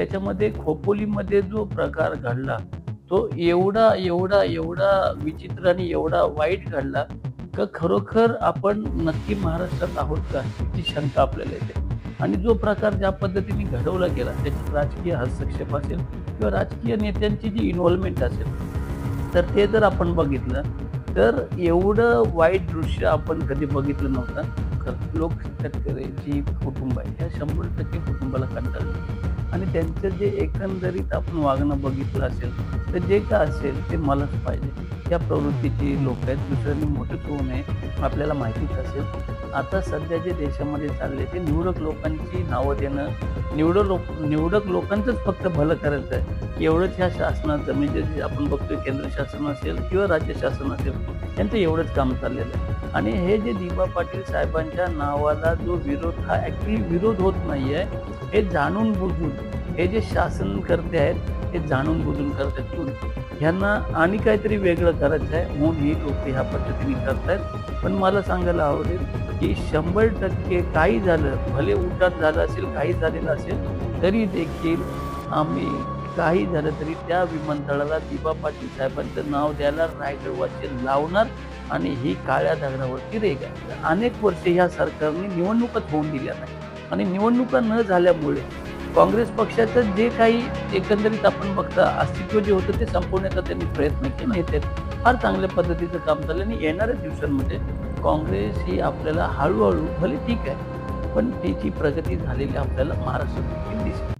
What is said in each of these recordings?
त्याच्यामध्ये खोपोलीमध्ये जो प्रकार घडला तो एवढा एवढा एवढा विचित्र आणि एवढा वाईट घडला का खरोखर आपण नक्की महाराष्ट्रात आहोत का ती शंका आपल्याला येते. आणि जो प्रकार ज्या पद्धतीने घडवला गेला त्याच्यात राजकीय हस्तक्षेप असेल किंवा राजकीय नेत्यांची जी इन्व्हॉल्वमेंट असेल तर ते जर आपण बघितलं तर एवढं वाईट दृश्य आपण कधी बघितलं नव्हतं. खरं लोक जी कुटुंब आहे. ह्या शंभर टक्के कुटुंबाला कंटाळले आणि त्यांचं जे एकंदरीत आपण वागणं बघितलं असेल तर जे काय असेल ते मलाच पाहिजे. या प्रवृत्तीची लोक आहेत दुसऱ्यांनी मोठं होऊ नये आपल्याला माहितीच असेल. आता सध्या जे देशामध्ये चालले ते निवडक लोकांची नावं देणं निवडक लोक निवडक लोकांचंच फक्त भलं करायचं आहे. एवढंच ह्या शासनाचं म्हणजे आपण बघतोय केंद्र शासन असेल किंवा राज्य शासन असेल यांचं एवढंच काम चाललेलं आहे. आणि हे जे दिबा पाटील साहेबांच्या नावाला जो विरोध हा ॲक्च्युली विरोध होत नाही आहे हे जाणून बुजून हे जे शासनकर्ते आहेत हे जाणून बुजून करतात ह्यांना आणि काहीतरी वेगळं करायचं आहे म्हणून ही लोक ह्या पद्धतीने करतायत. पण मला सांगायला आवडेल की शंभर टक्के काही झालं भले उठात झालं असेल काही झालेलं असेल तरी देखील आम्ही काही झालं तरी त्या विमानतळाला दिबा पाटील साहेबांचं नाव द्यायला रायगडवासी लावणार. आणि ही काळ्या दगडावरती रेग आहे अनेक वर्षे ह्या सरकारने निवडणुकाच होऊन दिल्या नाही. आणि निवडणुका न झाल्यामुळे काँग्रेस पक्षाचं जे काही एकंदरीत आपण बघता अस्तित्व जे होतं ते संपवण्याचा त्यांनी प्रयत्न केला. येते फार चांगल्या पद्धतीचं काम झालं आणि येणाऱ्या दिवसांमध्ये काँग्रेस ही आपल्याला हळूहळू भले ठीक आहे पण तिची प्रगती झालेली आपल्याला महाराष्ट्रात दिसते.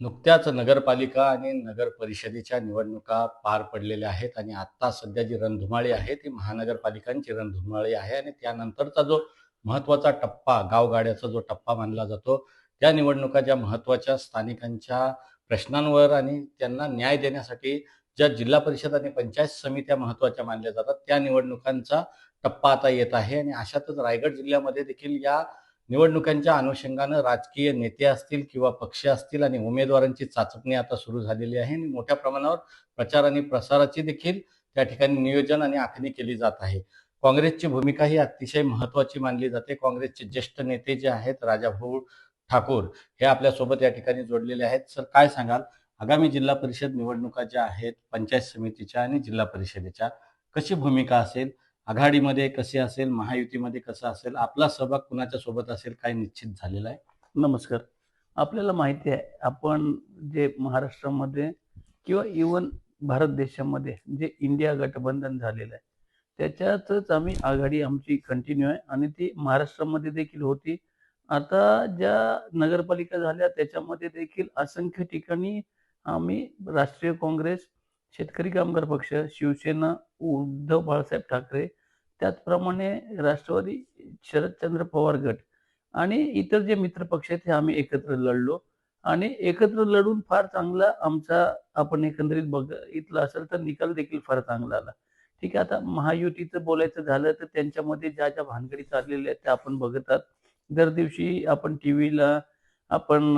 नुकत्याच नगरपालिका आणि नगर परिषदेच्या निवडणुका पार पडलेल्या आहेत आणि आत्ता सध्या जी रणधुमाळी आहे ती महानगरपालिकांची रणधुमाळी आहे आणि त्यानंतरचा जो महत्त्वाचा टप्पा गावगाड्याचा जो टप्पा मानला जातो त्या निवडणुका ज्या महत्त्वाच्या स्थानिकांच्या प्रश्नांवर आणि त्यांना न्याय देण्यासाठी ज्या जिल्हा परिषद आणि पंचायत समित्या महत्त्वाच्या मानल्या जातात त्या निवडणुकांचा टप्पा आता येत आहे आणि अशातच रायगड जिल्ह्यामध्ये देखील या निवडणुकांच्या अनुषंगानं राजकीय नेते असतील किंवा पक्ष असतील आणि उमेदवारांची चाचपणी आता सुरू झालेली आहे आणि मोठ्या प्रमाणावर प्रचार आणि प्रसाराची देखील त्या ठिकाणी नियोजन आणि आखणी केली जात आहे. काँग्रेसची भूमिका ही अतिशय महत्वाची मानली जाते. काँग्रेसचे ज्येष्ठ नेते जे आहेत राजाभाऊ ठाकूर हे आपल्यासोबत या ठिकाणी जोडलेले आहेत. सर काय सांगाल? आगामी जिल्हा परिषद निवडणुका ज्या आहेत पंचायत समितीच्या आणि जिल्हा परिषदेच्या कशी भूमिका असेल? आघाडीमध्ये कसे असेल महायुतीमध्ये कसं असेल आपला सहभाग कुणाच्या सोबत असेल काय निश्चित झालेला आहे? नमस्कार. आपल्याला माहिती आहे आपण जे महाराष्ट्रामध्ये किंवा इवन भारत देशामध्ये जे इंडिया गठबंधन झालेलं आहे त्याच्यातच आम्ही आघाडी आमची कंटिन्यू आहे आणि ती महाराष्ट्रामध्ये देखील होती. आता ज्या नगरपालिका झाल्या त्याच्यामध्ये देखील असंख्य ठिकाणी आम्ही राष्ट्रीय काँग्रेस शेतकरी कामगार पक्ष शिवसेना उद्धव बाळासाहेब ठाकरे त्याचप्रमाणे राष्ट्रवादी शरदचंद्र पवार गट आणि इतर जे मित्र पक्ष आहेत हे आम्ही एकत्र लढलो. आणि एकत्र लढून फार चांगला आमचा आपण एकंदरीत बघितलं असेल तर निकाल देखील फार चांगला आला. ठीक आहे आता महायुतीचं बोलायचं झालं तर त्यांच्यामध्ये ज्या ज्या भानगडी चाललेल्या आहेत त्या आपण बघतात. दर दिवशी आपण टी व्हीला आपण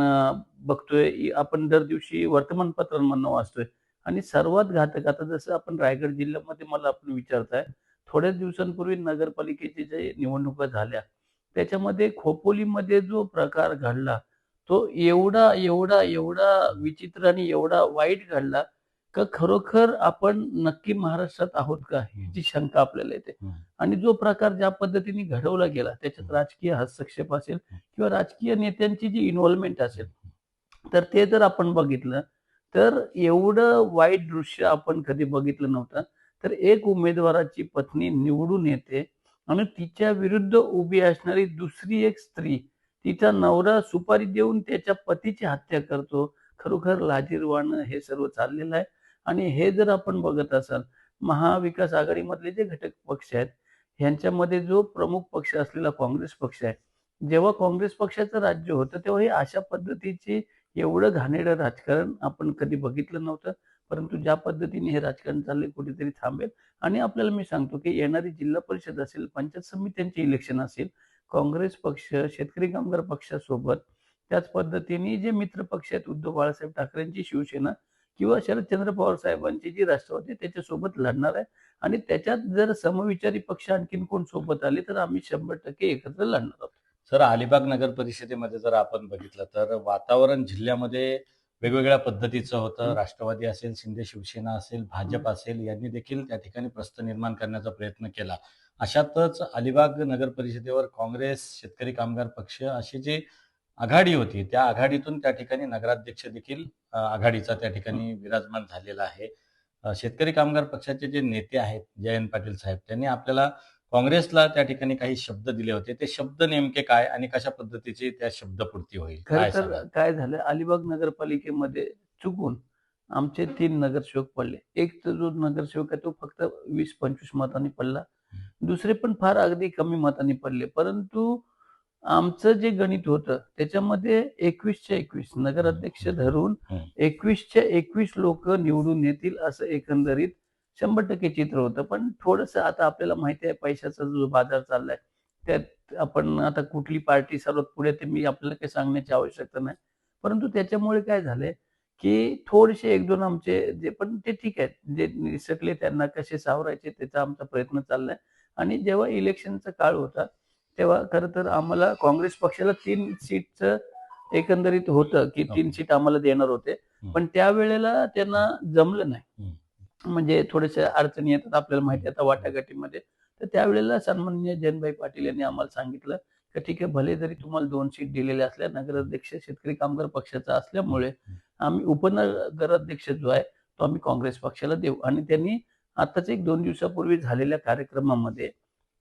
बघतोय आपण दर दिवशी वर्तमानपत्रांमधनं वाचतोय. आणि सर्वात घातक आता जसं आपण रायगड जिल्ह्यामध्ये मला आपण विचारताय थोड्याच दिवसांपूर्वी नगरपालिकेची जे निवडणुका झाल्या त्याच्यामध्ये खोपोलीमध्ये जो प्रकार घडला तो एवढा एवढा एवढा विचित्र आणि एवढा वाईट घडला का खरोखर आपण नक्की महाराष्ट्रात आहोत का ह्याची शंका आपल्याला येते. आणि जो प्रकार ज्या पद्धतीने घडवला गेला त्याच्यात राजकीय हस्तक्षेप असेल किंवा राजकीय नेत्यांची जी इन्व्हॉल्वमेंट असेल तर ते जर आपण बघितलं तर एवढं वाईट दृश्य आपण कधी बघितलं नव्हतं. तर एक उमेदवाराची पत्नी निवडून येते आणि तिच्या विरुद्ध उभी असणारी दुसरी एक स्त्री तिचा नवरा सुपारी देऊन त्याच्या पतीची हत्या करतो. खरोखर लाजीरवाणं हे सर्व चाललेलं आहे. आणि हे जर आपण बघत असाल महाविकास आघाडीमधले जे घटक पक्ष आहेत ह्यांच्यामध्ये जो प्रमुख पक्ष असलेला काँग्रेस पक्ष आहे जेव्हा काँग्रेस पक्षाचं राज्य होतं तेव्हा हे अशा पद्धतीची एवढं घाणेरडं राजकारण आपण कधी बघितलं नव्हतं परंतु ज्या पद्धतीने हे राजकारण चाललंय कुठेतरी थांबेल. आणि आपल्याला मी सांगतो की येणारी जिल्हा परिषद असेल पंचायत समित्यांचे इलेक्शन असेल काँग्रेस पक्ष शेतकरी कामगार पक्षासोबत त्याच पद्धतीने जे मित्र पक्ष आहेत उद्धव बाळासाहेब ठाकरेंची शिवसेना किंवा शरदचंद्र पवार साहेबांची जी राष्ट्रवादी त्याच्यासोबत लढणार आहे. आणि त्याच्यात जर समविचारी पक्ष आणखीन कोण सोबत आले तर आम्ही शंभर टक्के एकत्र लढणार आहोत. सर अलिबाग नगर परिषदेमध्ये जर आपण बघितलं तर वातावरण जिल्ह्यामध्ये वेगवेगळ्या पद्धतीचं होतं. राष्ट्रवादी असेल शिंदे शिवसेना असेल भाजप. असेल यांनी देखील त्या ठिकाणी प्रस्थ निर्माण करण्याचा प्रयत्न केला अशातच अलिबाग नगर परिषदेवर काँग्रेस शेतकरी कामगार पक्ष अशी जी आघाडी होती त्या आघाडीतून त्या ठिकाणी नगराध्यक्ष देखील आघाडीचा त्या ठिकाणी विराजमान झालेला आहे शेतकरी कामगार पक्षाचे जे नेते आहेत जयंत पाटील साहेब त्यांनी आपल्याला काँग्रेसला त्या ठिकाणी काही शब्द दिले होते. ते शब्द नेमके काय आणि कशा पद्धतीची त्या शब्दपूर्ती होईल? खरं तर? काय झालं? अलिबाग नगरपालिकेमध्ये चुकून आमचे तीन नगरसेवक पडले. एक तर जो नगरसेवक आहे तो फक्त वीस पंचवीस मतांनी पडला. दुसरे पण फार अगदी कमी मतांनी पडले. परंतु आमचं जे गणित होतं त्याच्यामध्ये एकवीसच्या एकवीस नगराध्यक्ष धरून. एकवीसच्या एकवीस लोक निवडून येतील असं एकंदरीत शंभर टक्के चित्र होतं. पण थोडस आता आपल्याला माहिती आहे पैशाचा जो बाजार चाललाय त्यात आपण आता कुठली पार्टी सर्वात पुढे ते मी आपल्याला काही सांगण्याची आवश्यकता नाही. परंतु त्याच्यामुळे काय झालंय की थोडेसे एक दोन आमचे जे पण ते ठीक आहेत जे निसटले त्यांना कसे सावरायचे त्याचा आमचा प्रयत्न चाललाय. आणि जेव्हा इलेक्शनचा काळ होता तेव्हा खरं तर आम्हाला काँग्रेस पक्षाला तीन सीटचं एकंदरीत होतं की तीन. सीट आम्हाला देणार होते. पण त्यावेळेला त्यांना जमलं नाही. म्हणजे थोडेसे अडचणी येतात आपल्याला माहिती आहे. आता वाटाघाटीमध्ये तर त्यावेळेला सन्माननीय जयंतभाई पाटील यांनी आम्हाला सांगितलं की ठीक आहे भले जरी तुम्हाला दोन सीट दिलेल्या असल्या नगराध्यक्ष शेतकरी कामगार पक्षाचा असल्यामुळे आम्ही उपनगराध्यक्ष जो आहे तो आम्ही काँग्रेस पक्षाला देऊ. आणि त्यांनी आताच एक दोन दिवसापूर्वी झालेल्या कार्यक्रमामध्ये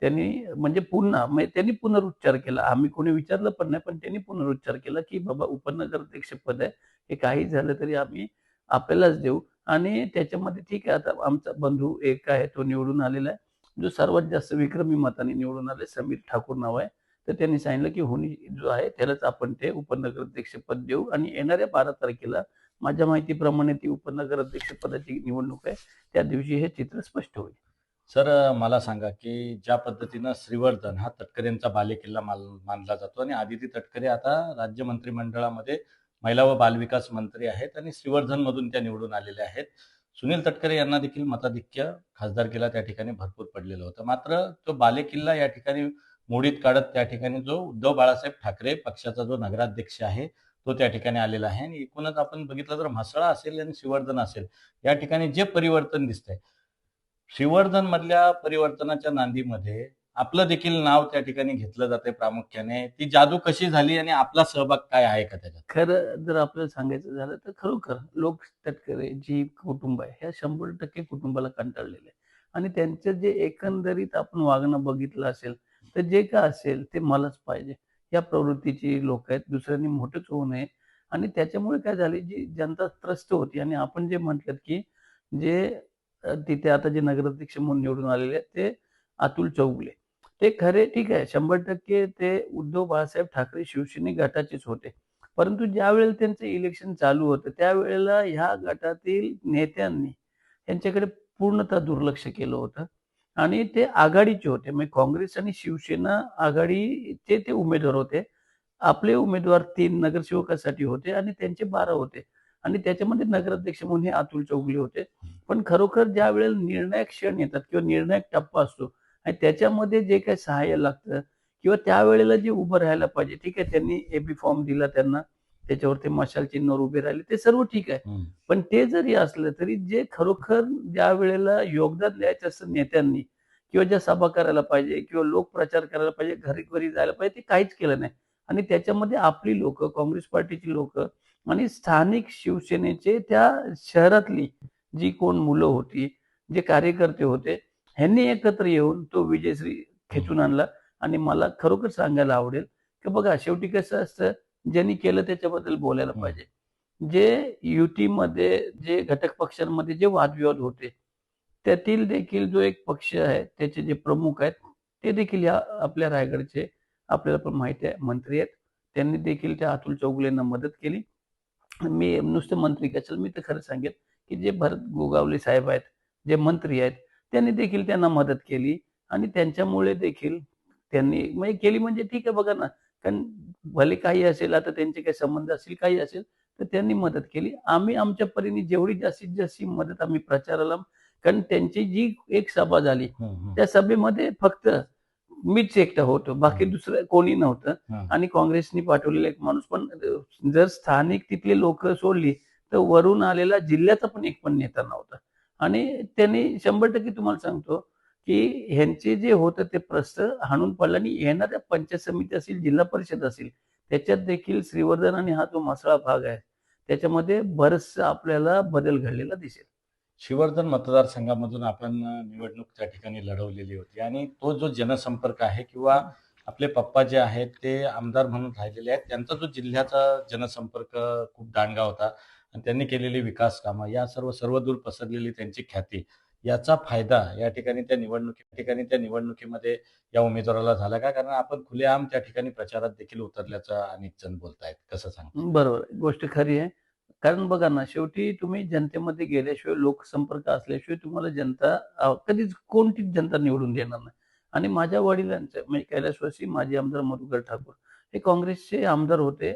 त्यांनी म्हणजे पुन्हा म्हणजे त्यांनी पुनरुच्चार केला. आम्ही कोणी विचारलं पण नाही पण त्यांनी पुनरुच्चार केला की बाबा उपनगराध्यक्ष पद आहे. हे काही झालं तरी आम्ही आपल्यालाच देऊ. आणि त्याच्यामध्ये ठीक आहे आता आमचा बंधू एक आहे तो निवडून आलेला आहे. जो सर्वात जास्त विक्रमी मताने निवडून आले समीर ठाकूर नाव आहे. तर त्यांनी सांगितलं की होनी जो आहे त्यालाच आपण ते उपनगर अध्यक्षपद देऊ. आणि येणाऱ्या बारा तारखेला माझ्या माहितीप्रमाणे ती उपनगर अध्यक्षपदाची निवडणूक आहे. त्या दिवशी हे चित्र स्पष्ट होईल. सर मला सांगा की ज्या पद्धतीनं श्रीवर्धन हा तटकरेंचा बालेकिल्ला मानला जातो आणि आदिती तटकरे आता राज्य मंत्रिमंडळामध्ये महिला व बालविकास मंत्री आहेत आणि श्रीवर्धन मधून त्या निवडून आलेल्या आहेत. सुनील तटकरे यांना देखील मताधिक्य खासदारकीला त्या ठिकाणी भरपूर पडलेलं होतं. मात्र तो बालेकिल्ला या ठिकाणी मोडीत काढत त्या ठिकाणी जो उद्धव बाळासाहेब ठाकरे पक्षाचा जो नगराध्यक्ष आहे तो त्या ठिकाणी आलेला आहे. आणि एकूणच आपण बघितलं तर म्हसळा असेल आणि श्रीवर्धन असेल या ठिकाणी जे परिवर्तन दिसतंय श्रीवर्धन मधल्या परिवर्तनाच्या नांदीमध्ये आपलं देखील नाव त्या ठिकाणी घेतलं जाते प्रामुख्याने. ती जादू कशी झाली आणि आपला सहभाग काय आहे का त्याच्यात? खरं जर आपल्याला सांगायचं झालं तर खरोखर लोक तटकरे जी कुटुंब आहे ह्या शंभर टक्के कुटुंबाला कंटाळलेले आणि त्यांचं जे एकंदरीत आपण वागणं बघितलं असेल तर जे का असेल ते मलाच पाहिजे. या प्रवृत्तीची लोक आहेत दुसऱ्यांनी मोठंच होऊ नये. आणि त्याच्यामुळे काय झाले जी जनता त्रस्त होती आणि आपण जे म्हटलं की जे तिथे आता जे नगराध्यक्ष म्हणून निवडून आलेले आहेत ते अतुल चौगुले. ते खरे ठीक आहे. शंभर टक्के ते उद्धव बाळासाहेब ठाकरे शिवसेने गटाचेच होते. परंतु ज्यावेळेला त्यांचं इलेक्शन चालू होतं त्यावेळेला ह्या गटातील नेत्यांनी त्यांच्याकडे पूर्णतः दुर्लक्ष केलं होतं. आणि ते आघाडीचे होते. म्हणजे काँग्रेस आणि शिवसेना आघाडीचे ते उमेदवार होते. आपले उमेदवार तीन नगरसेवकासाठी होते आणि त्यांचे बारा होते. आणि त्याच्यामध्ये नगराध्यक्ष म्हणून हे अतुल चौगले होते. पण खरोखर ज्या वेळेला निर्णायक क्षण येतात किंवा निर्णायक टप्पा असतो आणि त्याच्यामध्ये जे काही सहाय्य लागतं किंवा त्यावेळेला जे उभं राहायला पाहिजे ठीक आहे त्यांनी एबी फॉर्म दिला त्यांना त्याच्यावर ते मशाल चिन्हावर उभे राहिले ते सर्व ठीक आहे. पण ते जरी असलं तरी जे खरोखर ज्या वेळेला योगदान द्यायचं असतं नेत्यांनी किंवा ज्या सभा करायला पाहिजे किंवा लोक प्रचार करायला पाहिजे घरी घरी जायला पाहिजे ते काहीच केलं नाही. आणि त्याच्यामध्ये आपली लोक काँग्रेस पार्टीची लोक आणि स्थानिक शिवसेनेचे त्या शहरातली जी कोण मुलं होती जे कार्यकर्ते होते ह्यांनी एकत्र येऊन तो विजयश्री खेचून आणला. आणि मला खरोखर सांगायला आवडेल की बघा शेवटी कसं असतं ज्यांनी केलं त्याच्याबद्दल बोलायला. पाहिजे. जे युतीमध्ये जे घटक पक्षांमध्ये जे वादविवाद होते त्यातील देखील जो एक पक्ष आहे त्याचे जे प्रमुख आहेत ते देखील या आपल्या रायगडचे आपल्याला पण माहिती आहे मंत्री आहेत. त्यांनी देखील त्या अतुल चौगुलेंना मदत केली. मी नुसते मंत्री कशाला मी तर खरं सांगेन की जे भरत गोगावले साहेब आहेत जे मंत्री आहेत त्यांनी देखील त्यांना मदत केली आणि त्यांच्यामुळे देखील त्यांनी म्हणजे केली म्हणजे ठीक आहे बघा ना. कारण भले काही असेल आता त्यांचे काही संबंध असतील काही असेल तर त्यांनी मदत केली. आम्ही आमच्या परीने जेवढी जास्तीत जास्त मदत आम्ही प्रचाराला कारण त्यांची जी एक सभा झाली त्या सभेमध्ये फक्त मीच एकटा होतो. बाकी. दुसरं कोणी नव्हतं. आणि काँग्रेसनी पाठवलेला एक माणूस पण जर स्थानिक तिथले लोक सोडली तर वरून आलेला जिल्ह्याचा पण एक पण नेता नव्हता. आणि त्यांनी शंभर टक्के तुम्हाला सांगतो की ह्यांचे जे होतं ते प्रस्त हाणून पडलं आणि येणाऱ्या पंचायत समिती असेल जिल्हा परिषद असेल त्याच्यात देखील श्रीवर्धन आणि हा जो मासळा भाग आहे त्याच्यामध्ये बरस आपल्याला बदल घडलेला दिसेल. श्रीवर्धन मतदारसंघामधून आपण निवडणूक त्या ठिकाणी लढवलेली होती आणि तो जो जनसंपर्क आहे किंवा आपले पप्पा जे आहेत ते आमदार म्हणून राहिलेले आहेत त्यांचा जो जिल्ह्याचा जनसंपर्क खूप दांडगा होता आणि त्यांनी केलेली विकास कामं या सर्व सर्वदूर पसरलेली त्यांची ख्याती याचा फायदा या ठिकाणी त्या निवडणुकी ठिकाणी त्या निवडणुकीमध्ये या उमेदवाराला झाला का? कारण आपण खुलेआम त्या ठिकाणी प्रचारात देखील उतरल्याचं अनेक जण बोलतायत. कसं सांग बरोबर. गोष्ट खरी आहे. कारण बघा ना शेवटी तुम्ही जनतेमध्ये गेल्याशिवाय लोकसंपर्क असल्याशिवाय तुम्हाला जनता कधीच कोणतीच जनता निवडून देणार नाही. आणि माझ्या वडिलांचं म्हणजे कैलासवासी माजी आमदार मधुकर ठाकूर हे काँग्रेसचे आमदार होते.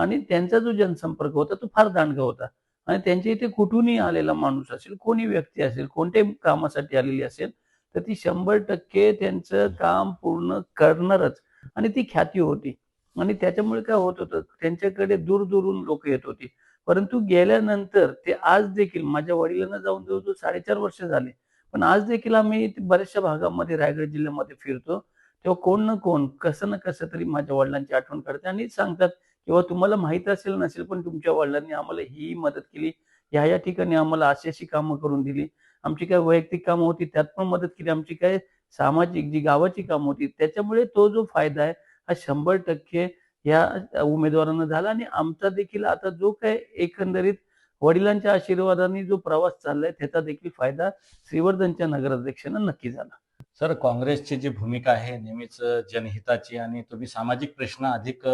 आणि त्यांचा जो जनसंपर्क होता तो फार दांडगा होता. आणि त्यांच्या इथे कुठूनही आलेला माणूस असेल कोणी व्यक्ती असेल कोणत्याही कामासाठी आलेली असेल तर ती शंभर टक्के त्यांचं काम पूर्ण करणारच. आणि ती ख्याती होती. आणि त्याच्यामुळे काय होत होतं त्यांच्याकडे दूरदूरून लोक येत होती. परंतु गेल्यानंतर ते आज देखील माझ्या वडिलांना जाऊन जवळजवळ साडेचार वर्ष झाले. पण आज देखील आम्ही बऱ्याचशा भागामध्ये रायगड जिल्ह्यामध्ये फिरतो. तेव्हा कोण ना कोण कसं ना कसं तरी माझ्या वडिलांची आठवण करते आणि सांगतात किंवा तुम्हाला माहीत असेल नसेल पण तुमच्या वडिलांनी आम्हाला ही मदत केली. ह्या या ठिकाणी आम्हाला अशी अशी कामं करून दिली. आमची काय वैयक्तिक कामं होती त्यात पण मदत केली. आमची काय सामाजिक जी गावाची कामं होती त्याच्यामुळे तो जो फायदा आहे हा शंभर टक्के या उमेदवारांना झाला. आणि आमचा देखील आता जो काय एकंदरीत वडिलांच्या आशीर्वादाने जो प्रवास चाललाय त्याचा देखील फायदा श्रीवर्धनच्या नगराध्यक्षांना नक्की झाला. सर काँग्रेसची जी भूमिका आहे नेहमीच जनहिताची आणि तुम्ही सामाजिक प्रश्न अधिक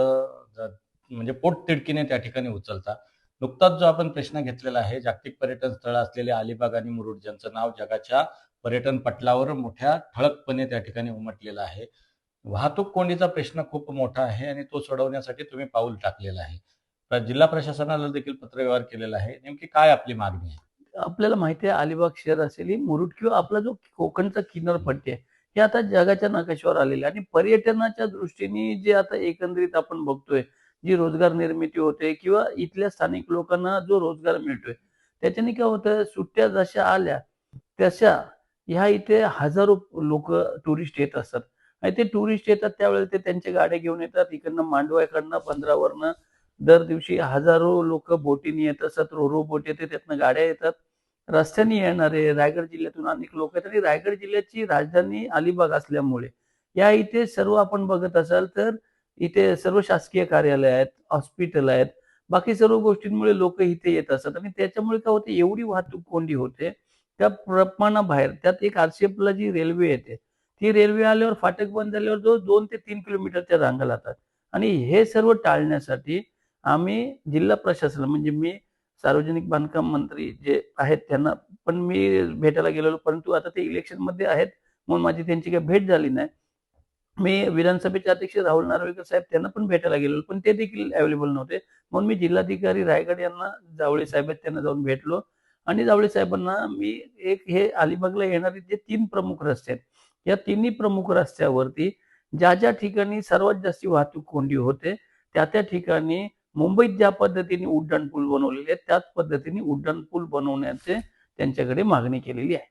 म्हणजे पोटतिडकीने त्या ठिकाणी उचलता. नुकताच जो आपण प्रश्न घेतलेला आहे जागतिक पर्यटन स्थळ असलेले अलिबाग आणि मुरुड ज्यांचं नाव जगाच्या पर्यटन पटलावर मोठ्या ठळकपणे त्या ठिकाणी उमटलेलं आहे. वाहतूक कोंडीचा प्रश्न खूप मोठा आहे आणि तो सोडवण्यासाठी तुम्ही पाऊल टाकलेलं आहे. जिल्हा प्रशासनाला देखील पत्रव्यवहार केलेला आहे. नेमकी काय आपली मागणी आहे? आपल्याला माहिती आहे अलिबाग शहर असेल ही मुरुड किंवा आपला जो कोकणचा किनारपट्टी आहे हे आता जगाच्या नकाशावर आलेले आहे. आणि पर्यटनाच्या दृष्टीने जे आता एकंदरीत आपण बघतोय जी रोजगार निर्मिती होते किंवा इथल्या स्थानिक लोकांना जो रोजगार मिळतोय त्याच्याने काय होतं सुट्ट्या जशा आल्या तशा ह्या इथे हजारो लोक टुरिस्ट येत असतात. आणि ते टुरिस्ट येतात त्यावेळेला ते त्यांच्या गाड्या घेऊन येतात. इकडनं मांडवाकडनं पंधरावरनं दर दिवशी हजारो लोक बोटीने येत असतात रोरो बोट येते त्यातनं गाड्या येतात. रस्त्याने येणारे रायगड जिल्ह्यातून अनेक लोक आहेत आणि रायगड जिल्ह्याची राजधानी अलिबाग असल्यामुळे या इथे सर्व आपण बघत असाल तर इथे सर्व शासकीय कार्यालय आहेत हॉस्पिटल आहेत. बाकी सर्व गोष्टींमुळे लोक इथे येत असतात आणि त्याच्यामुळे काय होते एवढी वाहतूक कोंडी होते त्या प्रमाणाबाहेर त्यात एक आरसीएफला जी रेल्वे येते ती रेल्वे आल्यावर फाटक बंद झाल्यावर जो दोन ते तीन किलोमीटरच्या रांगा लागतात आणि हे सर्व टाळण्यासाठी आम्ही जिल्हा प्रशासन म्हणजे मी सार्वजनिक बांधकाम मंत्री जे आहेत त्यांना पण मी भेटायला गेलेलो परंतु आता ते इलेक्शनमध्ये आहेत म्हणून माझी त्यांची काही भेट झाली नाही. मी विधानसभेचे अध्यक्ष राहुल नार्वेकर साहेब त्यांना पण भेटायला गेलो पण ते देखील अवेलेबल नव्हते. म्हणून मी जिल्हाधिकारी रायगड यांना जावळे साहेब त्यांना जाऊन भेटलो. आणि जावळे साहेबांना मी एक हे अलिबागला येणारे जे तीन प्रमुख रस्ते आहेत या तिन्ही प्रमुख रस्त्यावरती ज्या ज्या ठिकाणी सर्वात जास्ती वाहतूक कोंडी होते त्या त्या ठिकाणी मुंबईत ज्या पद्धतीने उड्डाण पूल बनवलेले आहेत त्याच पद्धतीने उड्डाण पूल बनवण्याचे त्यांच्याकडे मागणी केलेली आहे.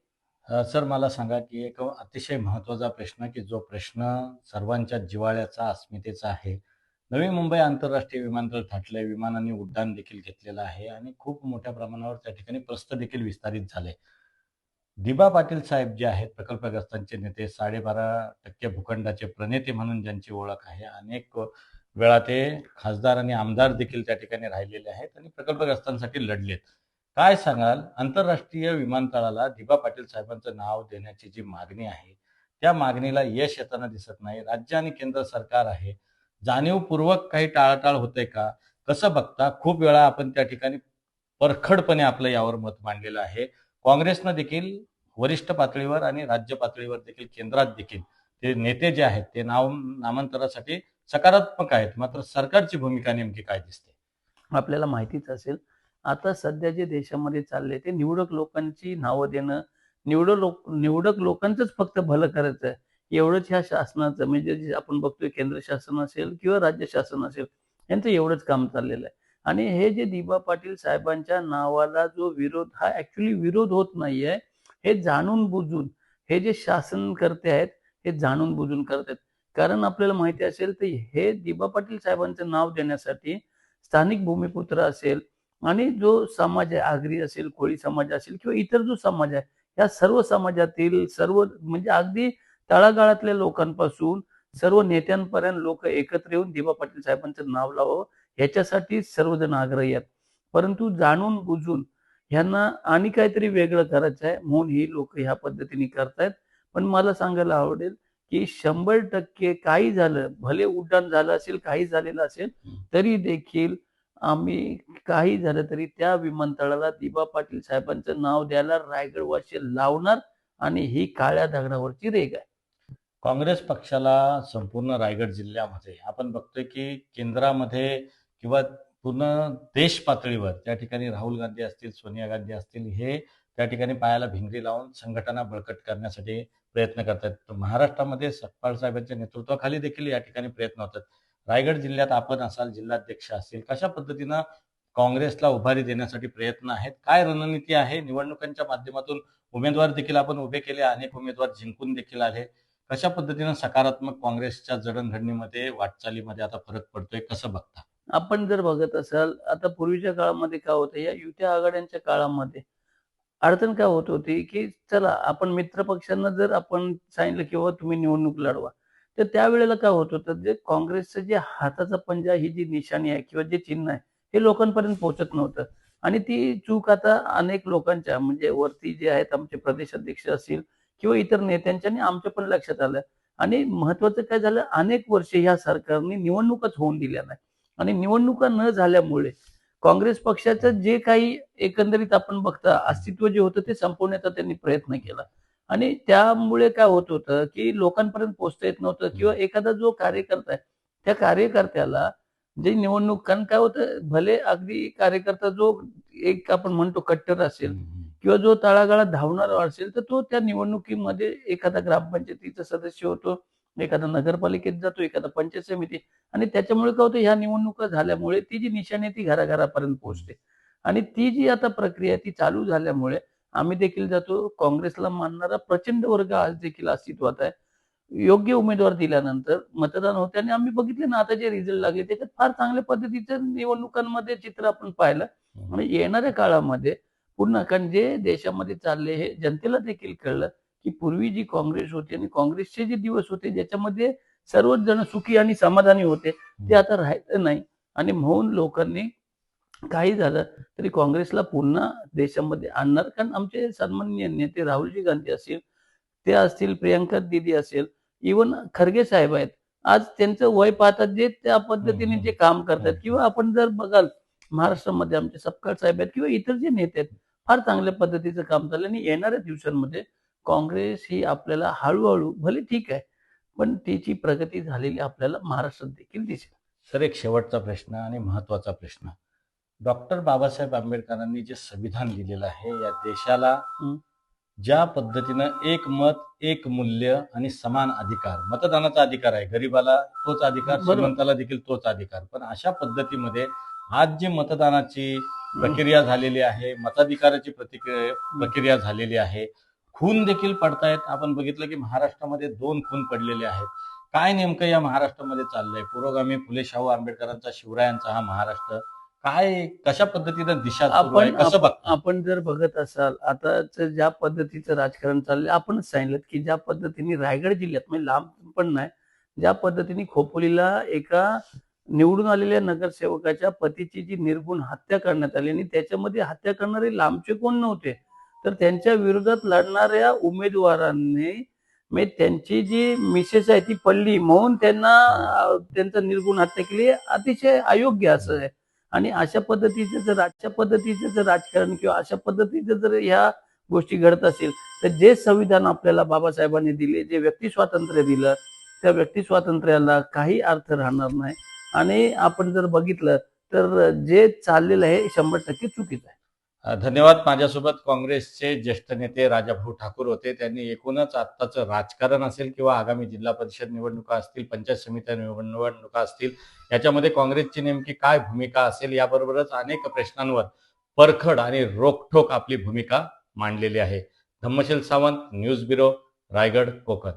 सर मला सांगा की एक अतिशय महत्त्वाचा प्रश्न की जो प्रश्न सर्वांच्या जिव्हाळ्याचा अस्मितेचा आहे. नवी मुंबई आंतरराष्ट्रीय विमानतळ थाटलंय विमानाने उड्डाण देखील घेतलेलं आहे आणि खूप मोठ्या प्रमाणावर त्या ठिकाणी प्रस्थ देखील विस्तारित झाले. दिबा पाटील साहेब जे आहेत प्रकल्पग्रस्तांचे नेते साडेबारा टक्के भूखंडाचे प्रणेते म्हणून ज्यांची ओळख आहे अनेक वेळा ते खासदार आणि आमदार देखील त्या ठिकाणी राहिलेले आहेत आणि प्रकल्पग्रस्तांसाठी लढलेत. काय सांगाल? आंतरराष्ट्रीय विमानतळाला दिबा पाटील साहेबांचं नाव देण्याची जी मागणी आहे त्या मागणीला यश येताना दिसत नाही. राज्य आणि केंद्र सरकार आहे. जाणीवपूर्वक काही टाळाटाळ होते का? कसं बघता? खूप वेळा आपण त्या ठिकाणी परखडपणे आपलं यावर मत मांडलेलं आहे. काँग्रेसनं देखील वरिष्ठ पातळीवर आणि राज्य पातळीवर देखील केंद्रात देखील ते नेते जे आहेत ते नाव नामांतरासाठी सकारात्मक आहेत. मात्र सरकारची भूमिका नेमकी काय दिसते? आपल्याला माहितीच असेल आता सध्या जे देशामध्ये चाललंय ते निवडक लोकांची नावं देणं निवडक लोक निवडक लोकांचंच फक्त भलं करायचं. आहे एवढंच ह्या शासनाचं म्हणजे जे आपण बघतोय केंद्र शासन असेल किंवा राज्य शासन असेल यांचं एवढंच काम चाललेलं आहे. आणि हे जे दिबा पाटील साहेबांच्या नावाला जो विरोध हा ऍक्च्युली विरोध होत नाहीये. हे जाणून बुजून हे जे शासन करते आहेत हे जाणून बुजून करत आहेत. कारण आपल्याला माहिती असेल तर हे दिबा पाटील साहेबांचं नाव देण्यासाठी स्थानिक भूमिपुत्र असेल आणि जो समाज आहे आगरी असेल कोळी समाज असेल किंवा इतर जो समाज आहे या सर्व समाजातील सर्व म्हणजे अगदी तळागाळातल्या लोकांपासून सर्व नेत्यांपर्यंत लोक एकत्र येऊन दिबा पाटील साहेबांचं नाव लावावं ह्याच्यासाठी सर्वजण आग्रही आहेत. परंतु जाणून बुजून ह्यांना आणि काहीतरी वेगळं करायचं आहे म्हणून ही लोक ह्या पद्धतीने करतायत. पण मला सांगायला आवडेल की शंभर टक्के काही झालं भले उड्डाण झालं असेल काही झालेलं असेल तरी देखील आम्ही काही झालं तरी त्या विमानतळाला दिबा पाटील साहेबांचं नाव द्यायला रायगडवासी लावणार आणि ही काळ्या दगडावरची रेग आहे. काँग्रेस पक्षाला संपूर्ण रायगड जिल्ह्यामध्ये आपण बघतोय की केंद्रामध्ये किंवा पूर्ण देश पातळीवर त्या ठिकाणी राहुल गांधी असतील सोनिया गांधी असतील हे त्या ठिकाणी पायाला भिंगरी लावून संघटना बळकट करण्यासाठी प्रयत्न करतात. महाराष्ट्रामध्ये सतपाल साहेबांच्या नेतृत्वाखाली देखील या ठिकाणी प्रयत्न होतात. रायगड जिल्ह्यात आपण असाल जिल्हाध्यक्ष असतील कशा पद्धतीनं काँग्रेसला उभारी देण्यासाठी प्रयत्न आहेत. काय रणनीती आहे? निवडणुकांच्या माध्यमातून उमेदवार देखील आपण उभे केले अनेक उमेदवार जिंकून देखील आले. कशा पद्धतीनं सकारात्मक काँग्रेसच्या जडणघडणीमध्ये वाटचालीमध्ये आता फरक पडतोय कसं बघता? आपण जर बघत असाल आता पूर्वीच्या काळामध्ये काय होतं या युत्या आघाड्यांच्या काळामध्ये अडचण काय होत होती की चला आपण मित्र पक्षांना जर आपण सांगितलं किंवा हो, तुम्ही निवडणूक लढवा. तर त्यावेळेला काय होत होतं जे काँग्रेसचं जे हाताचा पंजा ही जी निशाणी आहे किंवा जे चिन्ह आहे हे लोकांपर्यंत पोहोचत नव्हतं. आणि ती चूक आता अनेक लोकांच्या म्हणजे वरती जे आहेत आमचे प्रदेशाध्यक्ष असतील किंवा इतर नेत्यांच्या आणि आमच्या पण लक्षात आलं. आणि महत्वाचं काय झालं? अनेक वर्षे ह्या सरकारने निवडणूकच होऊन दिल्या नाही. आणि निवडणुका न झाल्यामुळे काँग्रेस पक्षाचं जे काही एकंदरीत आपण बघता अस्तित्व जे होतं ते संपवण्याचा त्यांनी प्रयत्न केला. आणि त्यामुळे काय होत होतं की लोकांपर्यंत पोहोचता येत नव्हतं किंवा एखादा जो कार्यकर्ता आहे त्या कार्यकर्त्याला जे निवडणूक कारण काय होतं भले अगदी कार्यकर्ता जो एक आपण म्हणतो कट्टर असेल किंवा जो तळागाळात धावणारा असेल तर तो त्या निवडणुकीमध्ये एखादा ग्रामपंचायतीचा सदस्य होतो एखादा नगरपालिकेत जातो एखादा पंचायत समिती आणि त्याच्यामुळे काय होतं ह्या निवडणुका झाल्यामुळे ती जी निशाणी ती घराघरापर्यंत पोहोचते. आणि ती जी आता प्रक्रिया ती चालू झाल्यामुळे आम्ही देखील जातो काँग्रेसला मानणारा प्रचंड वर्ग आज देखील अस्तित्वात आहे. योग्य उमेदवार दिल्यानंतर मतदान होते. आणि आम्ही बघितले ना आता जे रिझल्ट लागले त्याच्यात फार चांगल्या पद्धतीचं निवडणुकांमध्ये चित्र आपण पाहिलं. आणि येणाऱ्या काळामध्ये पूर्ण कारण जे देशामध्ये चालले हे जनतेला देखील कळलं की पूर्वी जी काँग्रेस होती आणि काँग्रेसचे जे दिवस होते ज्याच्यामध्ये सर्वच जण सुखी आणि समाधानी होते ते आता राहायचं नाही. आणि म्हणून लोकांनी काही झालं तरी काँग्रेसला पुन्हा देशामध्ये आणणार. कारण आमचे सन्माननीय नेते राहुलजी गांधी असतील ते असतील प्रियंका दिदी असेल इवन खरगे साहेब आहेत. आज त्यांचं वय पाहतात जे त्या पद्धतीने जे काम करतात. किंवा आपण जर बघाल महाराष्ट्रामध्ये आमचे सपकाळ साहेब आहेत किंवा इतर जे नेते आहेत फार चांगल्या पद्धतीचं काम चाललं आणि येणाऱ्या दिवसांमध्ये काँग्रेस ही आपल्याला हळूहळू भले ठीक आहे पण तिची प्रगती झालेली आपल्याला महाराष्ट्रात देखील दिसेल. सर एक शेवटचा प्रश्न आणि महत्त्वाचा प्रश्न. डॉक्टर बाबासाहेब आंबेडकरांनी जे संविधान दिलेलं आहे या देशाला हं. ज्या पद्धतीनं एक मत एक मूल्य आणि समान अधिकार मतदानाचा अधिकार आहे गरीबाला तोच अधिकार. श्रीमंताला देखील तोच अधिकार. पण अशा पद्धतीमध्ये आज जी मतदानाची प्रक्रिया झालेली आहे मताधिकाराची प्रतिक्रिया प्रक्रिया झालेली आहे खून देखील पडतायत. आपण बघितलं की महाराष्ट्रामध्ये दोन खून पडलेले आहेत. काय नेमकं या महाराष्ट्रामध्ये चाललंय? पुरोगामी फुले शाहू आंबेडकरांचा शिवरायांचा हा महाराष्ट्र काय कशा पद्धतीनं दिशा? आपण कसं बघता आपण जर बघत असाल आता ज्या पद्धतीचं राजकारण चाललंय आपणच सांगितलं की ज्या पद्धतीने रायगड जिल्ह्यात म्हणजे लांब पण नाही ज्या पद्धतीने खोपोलीला एका निवडून आलेल्या नगरसेवकाच्या पतीची जी निर्गुण हत्या करण्यात आली आणि त्याच्यामध्ये हत्या करणारे लांबचे कोण नव्हते तर त्यांच्या विरोधात लढणाऱ्या उमेदवारांनी म्हणजे त्यांची जी मिसेस आहे ती पडली म्हणून त्यांना त्यांचं निर्गुण हत्या केली अतिशय अयोग्य असं आहे आणि अशा पद्धतीचं जर आजच्या पद्धतीचं जर राजकारण किंवा अशा पद्धतीचं जर ह्या गोष्टी घडत असेल तर जे संविधान आपल्याला बाबासाहेबांनी दिले जे व्यक्ती स्वातंत्र्य दिलं त्या व्यक्ती स्वातंत्र्याला काही अर्थ राहणार नाही. आणि आपण जर बघितलं तर जे चाललेलं आहे शंभर टक्के चुकीचं आहे. धन्यवाद. माझ्यासोबत काँग्रेसचे ज्येष्ठ नेते राजाभाऊ ठाकूर होते. त्यांनी एकूणच आत्ताचं राजकारण असेल किंवा आगामी जिल्हा परिषद निवडणुका असतील पंचायत समित्या निवड- निवडणुका असतील याच्यामध्ये काँग्रेसची नेमकी काय भूमिका असेल याबरोबरच अनेक प्रश्नांवर परखड आणि रोखठोक आपली भूमिका मांडलेली आहे. Dhammasheel Sawant news bureau Raigad Konkan.